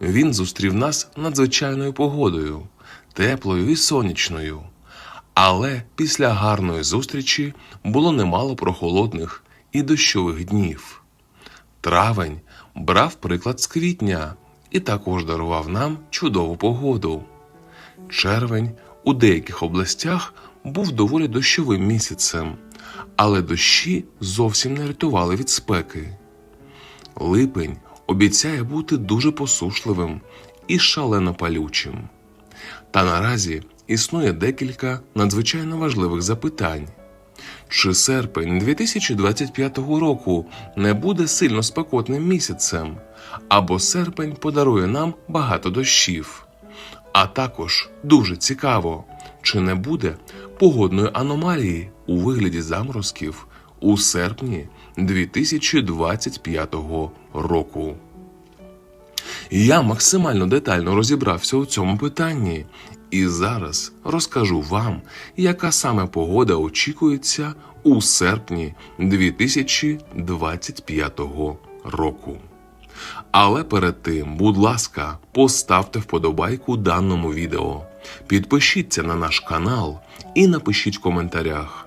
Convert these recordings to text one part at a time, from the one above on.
Він зустрів нас надзвичайною погодою, теплою і сонячною. Але після гарної зустрічі було немало прохолодних і дощових днів. Травень брав приклад з квітня і також дарував нам чудову погоду. Червень у деяких областях був доволі дощовим місяцем, але дощі зовсім не рятували від спеки. Липень обіцяє бути дуже посушливим і шалено палючим. Та наразі існує декілька надзвичайно важливих запитань. Чи серпень 2025 року не буде сильно спекотним місяцем, або серпень подарує нам багато дощів? А також дуже цікаво, чи не буде погодної аномалії у вигляді заморозків у серпні 2025 року. Я максимально детально розібрався у цьому питанні і зараз розкажу вам, яка саме погода очікується у серпні 2025 року. Але перед тим, будь ласка, поставте вподобайку даному відео, підпишіться на наш канал і напишіть в коментарях,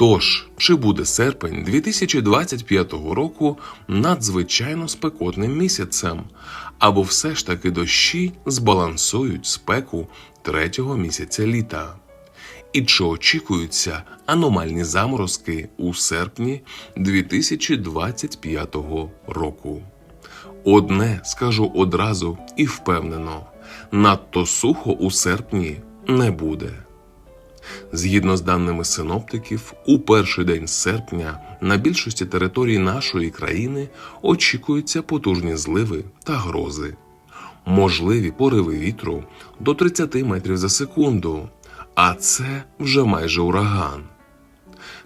Тож, чи буде серпень 2025 року надзвичайно спекотним місяцем, або все ж таки дощі збалансують спеку третього місяця літа? І чи очікуються аномальні заморозки у серпні 2025 року? Одне скажу одразу і впевнено: надто сухо у серпні не буде. Згідно з даними синоптиків, у перший день серпня на більшості територій нашої країни очікуються потужні зливи та грози, можливі пориви вітру до 30 метрів за секунду, а це вже майже ураган.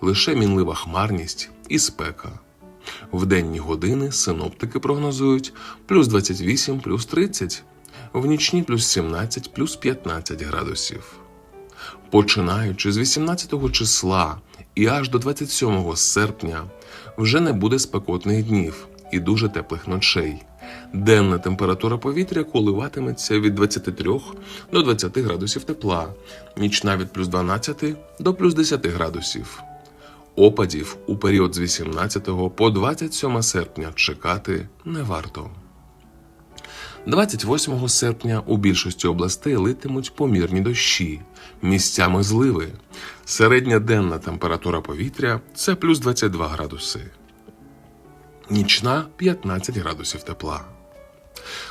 лише мінлива хмарність і спека. В денні години синоптики прогнозують плюс 28, плюс 30, в нічні плюс 17, плюс 15 градусів. Починаючи з 18 числа і аж до 27 серпня вже не буде спекотних днів і дуже теплих ночей. Денна температура повітря коливатиметься від 23 до 20 градусів тепла, нічна від плюс 12 до плюс 10 градусів. Опадів у період з 18 по 27 серпня чекати не варто. 28 серпня у більшості областей литимуть помірні дощі, місцями зливи. Середня денна температура повітря це плюс 22 градуси. Нічна 15 градусів тепла.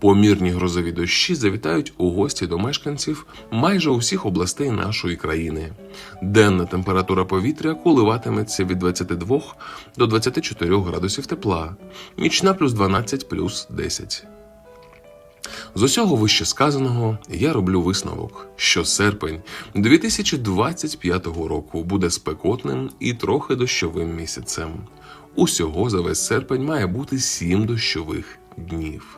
Помірні грозові дощі завітають у гості до мешканців майже усіх областей нашої країни. Денна температура повітря коливатиметься від 22 до 24 градусів тепла, нічна плюс 12 плюс 10. З усього вище сказаного я роблю висновок, що серпень 2025 року буде спекотним і трохи дощовим місяцем. Усього за весь серпень має бути 7 дощових днів.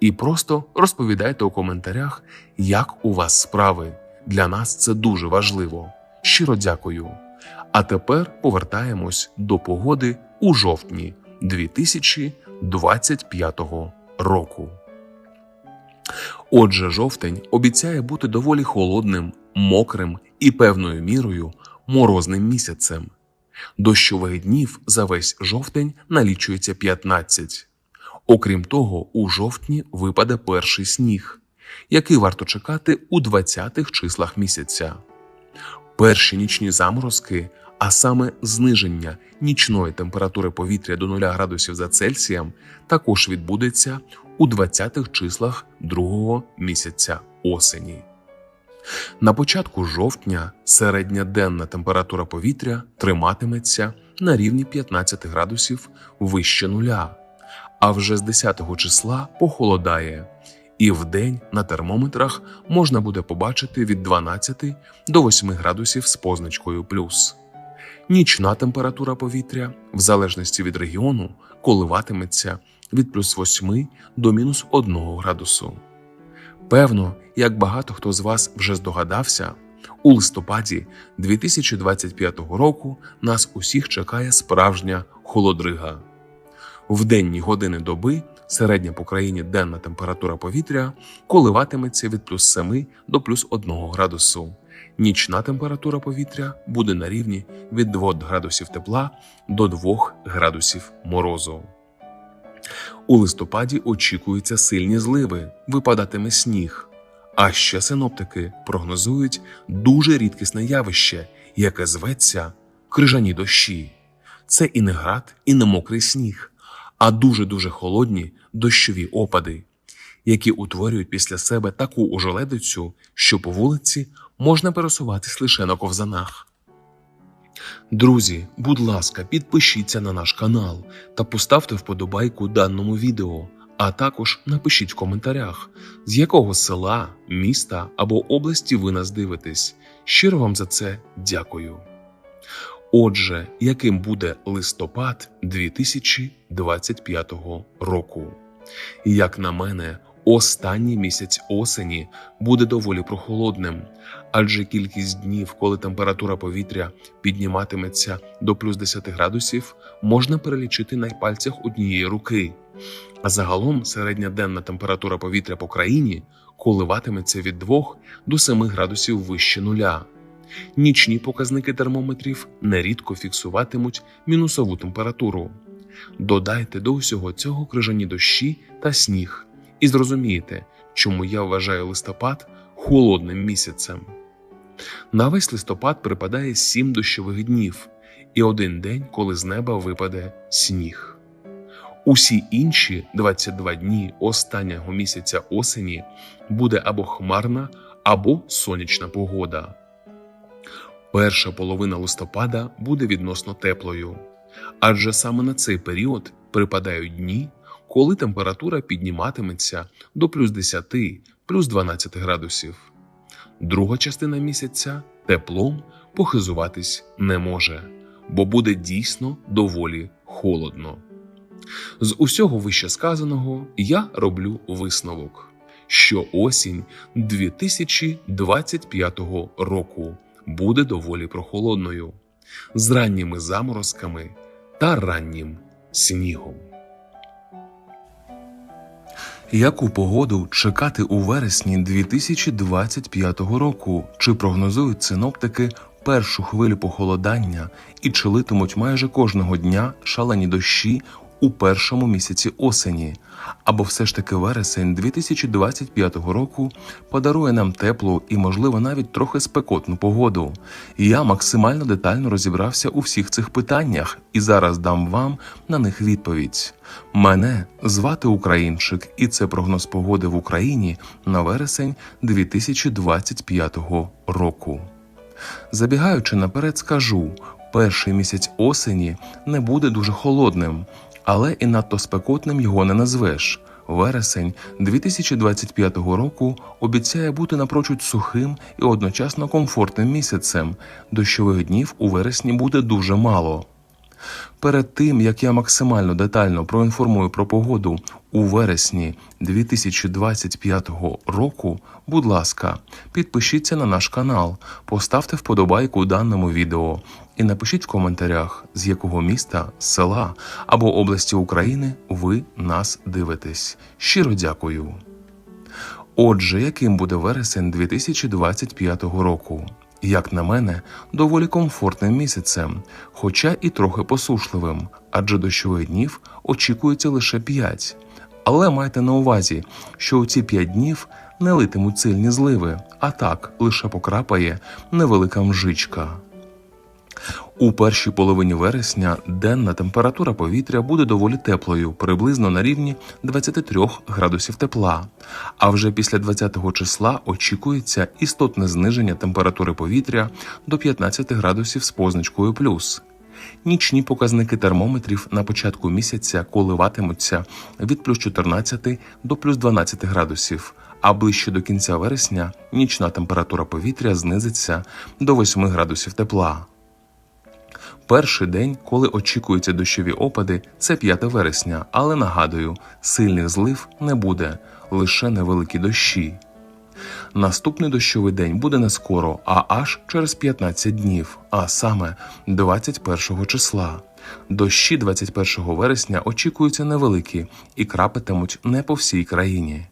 І просто розповідайте у коментарях, як у вас справи. Для нас це дуже важливо. Щиро дякую. А тепер повертаємось до погоди у жовтні 2025 року. Отже, жовтень обіцяє бути доволі холодним, мокрим і певною мірою морозним місяцем. Дощових днів за весь жовтень налічується 15. Окрім того, у жовтні випаде перший сніг, який варто чекати у 20-х числах місяця. Перші нічні заморозки, а саме зниження нічної температури повітря до 0 градусів за Цельсієм, також відбудеться у 20-х числах другого місяця осені. На початку жовтня середня денна температура повітря триматиметься на рівні 15 градусів вище нуля, а вже з 10 числа похолодає, і вдень на термометрах можна буде побачити від 12 до 8 градусів з позначкою плюс. Нічна температура повітря, в залежності від регіону, коливатиметься від плюс 8 до мінус 1 градусу. Певно, як багато хто з вас вже здогадався, у листопаді 2025 року нас усіх чекає справжня холодрига. В денні години доби середня по країні денна температура повітря коливатиметься від плюс 7 до плюс 1 градусу. Нічна температура повітря буде на рівні від 2 градусів тепла до 2 градусів морозу. У листопаді очікуються сильні зливи, випадатиме сніг. А ще синоптики прогнозують дуже рідкісне явище, яке зветься крижані дощі. Це і не град, і не мокрий сніг, а дуже-дуже холодні дощові опади, які утворюють після себе таку ожеледицю, що по вулиці можна пересуватись лише на ковзанах. Друзі, будь ласка, підпишіться на наш канал та поставте вподобайку даному відео, а також напишіть в коментарях, з якого села, міста або області ви нас дивитесь. Щиро вам за це дякую. Отже, яким буде листопад 2025 року? Як на мене, останній місяць осені буде доволі прохолодним, адже кількість днів, коли температура повітря підніматиметься до плюс 10 градусів, можна перелічити на пальцях однієї руки. А загалом середня денна температура повітря по країні коливатиметься від 2 до 7 градусів вище нуля. Нічні показники термометрів нерідко фіксуватимуть мінусову температуру. Додайте до усього цього крижані дощі та сніг, і зрозумієте, чому я вважаю листопад холодним місяцем. На весь листопад припадає 7 дощових днів і один день, коли з неба випаде сніг. Усі інші 22 дні останнього місяця осені буде або хмарна, або сонячна погода. Перша половина листопада буде відносно теплою, адже саме на цей період припадають дні, коли температура підніматиметься до плюс 10, плюс 12 градусів. Друга частина місяця теплом похизуватись не може, бо буде дійсно доволі холодно. З усього вище сказаного я роблю висновок, що осінь 2025 року буде доволі прохолодною, з ранніми заморозками та раннім снігом. Яку погоду чекати у вересні 2025 року? Чи прогнозують синоптики першу хвилю похолодання і чи литимуть майже кожного дня шалені дощі у першому місяці осені? Або все ж таки вересень 2025 року подарує нам теплу і, можливо, навіть трохи спекотну погоду. Я максимально детально розібрався у всіх цих питаннях і зараз дам вам на них відповідь. Мене звати Українчик, і це прогноз погоди в Україні на вересень 2025 року. Забігаючи наперед, скажу: перший місяць осені не буде дуже холодним, але і надто спекотним його не назвеш. Вересень 2025 року обіцяє бути напрочуд сухим і одночасно комфортним місяцем. Дощових днів у вересні буде дуже мало. Перед тим як я максимально детально проінформую про погоду у вересні 2025 року, будь ласка, підпишіться на наш канал, поставте вподобайку даному відео і напишіть в коментарях, з якого міста, села або області України ви нас дивитесь. Щиро дякую. Отже, яким буде вересень 2025 року? Як на мене, доволі комфортним місяцем, хоча і трохи посушливим, адже дощових днів очікується лише 5. Але майте на увазі, що у ці 5 днів не литимуть сильні зливи, а так лише покрапає невелика мжичка. У першій половині вересня денна температура повітря буде доволі теплою, приблизно на рівні 23 градусів тепла. А вже після 20 числа очікується істотне зниження температури повітря до 15 градусів з позначкою плюс. Нічні показники термометрів на початку місяця коливатимуться від плюс 14 до плюс 12 градусів, а ближче до кінця вересня нічна температура повітря знизиться до 8 градусів тепла. Перший день, коли очікуються дощові опади, це 5 вересня, але нагадую, сильних злив не буде, лише невеликі дощі. Наступний дощовий день буде не скоро, а аж через 15 днів, а саме 21 числа. Дощі 21 вересня очікуються невеликі і крапитимуть не по всій країні.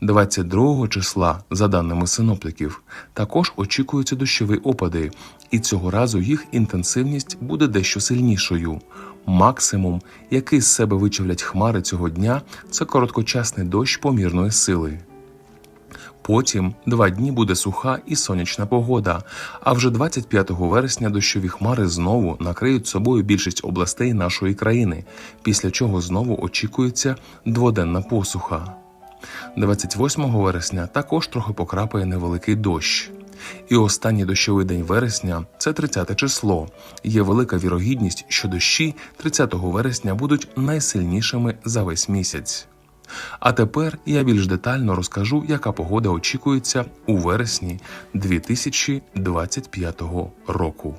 22 числа, за даними синоптиків, також очікуються дощові опади, і цього разу їх інтенсивність буде дещо сильнішою. Максимум, який з себе вичавлять хмари цього дня, це короткочасний дощ помірної сили. Потім два дні буде суха і сонячна погода. А вже 25 вересня дощові хмари знову накриють собою більшість областей нашої країни, після чого знову очікується дводенна посуха. 28 вересня також трохи покрапає невеликий дощ. І останній дощовий день вересня це 30 число. Є велика вірогідність, що дощі 30 вересня будуть найсильнішими за весь місяць. А тепер я більш детально розкажу, яка погода очікується у вересні 2025 року.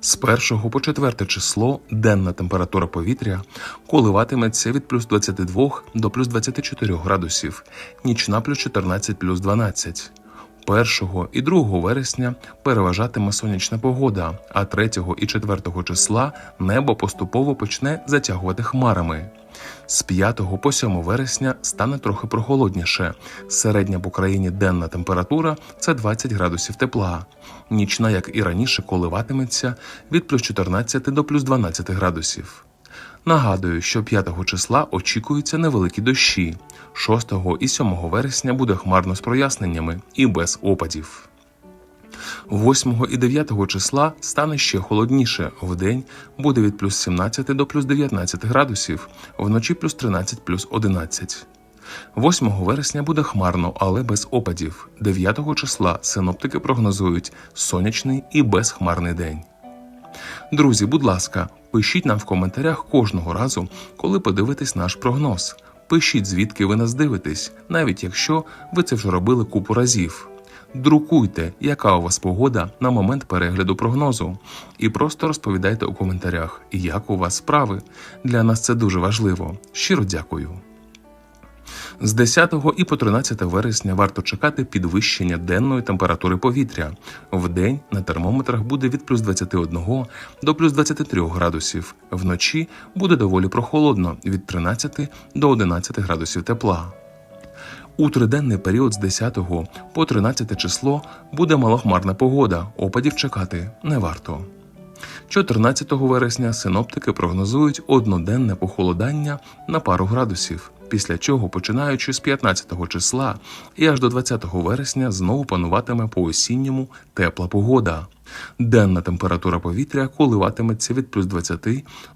З 1 по 4 число денна температура повітря коливатиметься від плюс 22 до плюс 24 градусів, нічна плюс 14 плюс 12. 1 і 2 вересня переважатиме сонячна погода, а 3 і 4 числа небо поступово почне затягувати хмарами. З 5 по 7 вересня стане трохи прохолодніше. Середня в Україні денна температура це 20 градусів тепла. Нічна, як і раніше, коливатиметься від плюс 14 до плюс 12 градусів. Нагадую, що 5 числа очікуються невеликі дощі. 6 і 7 вересня буде хмарно з проясненнями і без опадів. 8 і 9 числа стане ще холодніше. Вдень буде від плюс 17 до плюс 19 градусів, вночі плюс 13 плюс 11. 8 вересня буде хмарно, але без опадів. 9 числа синоптики прогнозують сонячний і безхмарний день. Друзі, будь ласка, пишіть нам в коментарях кожного разу, коли подивитесь наш прогноз. Пишіть, звідки ви нас дивитесь, навіть якщо ви це вже робили купу разів. Друкуйте, яка у вас погода на момент перегляду прогнозу, і просто розповідайте у коментарях, як у вас справи. Для нас це дуже важливо. Щиро дякую. З 10 і по 13 вересня варто чекати підвищення денної температури повітря. В день на термометрах буде від плюс 21 до плюс 23 градусів. Вночі буде доволі прохолодно від 13 до 11 градусів тепла. У триденний період з 10 по 13 число буде малохмарна погода, опадів чекати не варто. 14 вересня синоптики прогнозують одноденне похолодання на пару градусів, після чого, починаючи з 15 числа і аж до 20 вересня, знову пануватиме по осінньому тепла погода. Денна температура повітря коливатиметься від плюс 20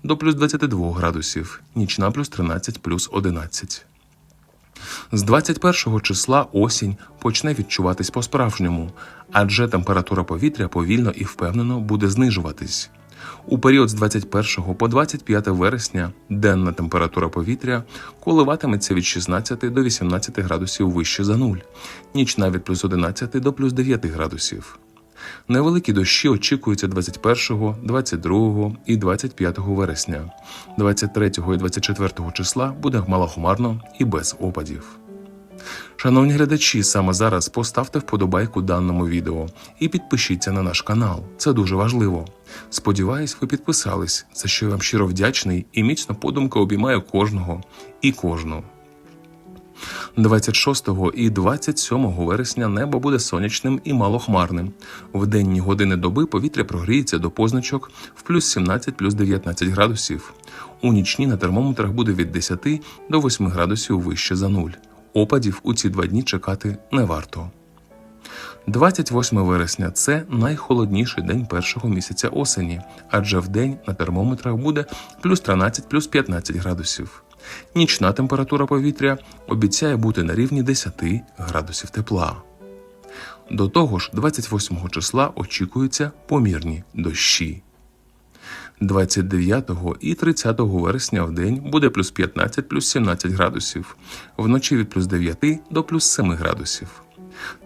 до плюс 22 градусів, нічна плюс 13 плюс 11. З 21 числа осінь почне відчуватись по-справжньому, адже температура повітря повільно і впевнено буде знижуватись. У період з 21 по 25 вересня денна температура повітря коливатиметься від 16 до 18 градусів вище за нуль, нічна від плюс 11 до плюс 9 градусів. Невеликі дощі очікуються 21, 22 і 25 вересня. 23 і 24 числа буде малохмарно і без опадів. Шановні глядачі, саме зараз поставте вподобайку даному відео і підпишіться на наш канал. Це дуже важливо. Сподіваюсь, ви підписались, за що я вам щиро вдячний і міцно подумка обіймаю кожного і кожну. 26 і 27 вересня небо буде сонячним і малохмарним. В денні години доби повітря прогріється до позначок в плюс 17 плюс 19 градусів. У нічні на термометрах буде від 10 до 8 градусів вище за нуль. Опадів у ці два дні чекати не варто. 28 вересня це найхолодніший день першого місяця осені, адже в день на термометрах буде плюс 13 плюс 15 градусів. Нічна температура повітря обіцяє бути на рівні 10 градусів тепла. До того ж, 28 числа очікуються помірні дощі. 29 і 30 вересня в день буде плюс 15 плюс 17 градусів, вночі від плюс 9 до плюс 7 градусів.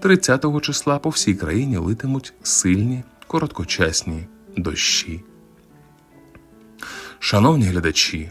30 числа по всій країні литимуть сильні короткочасні дощі. Шановні глядачі,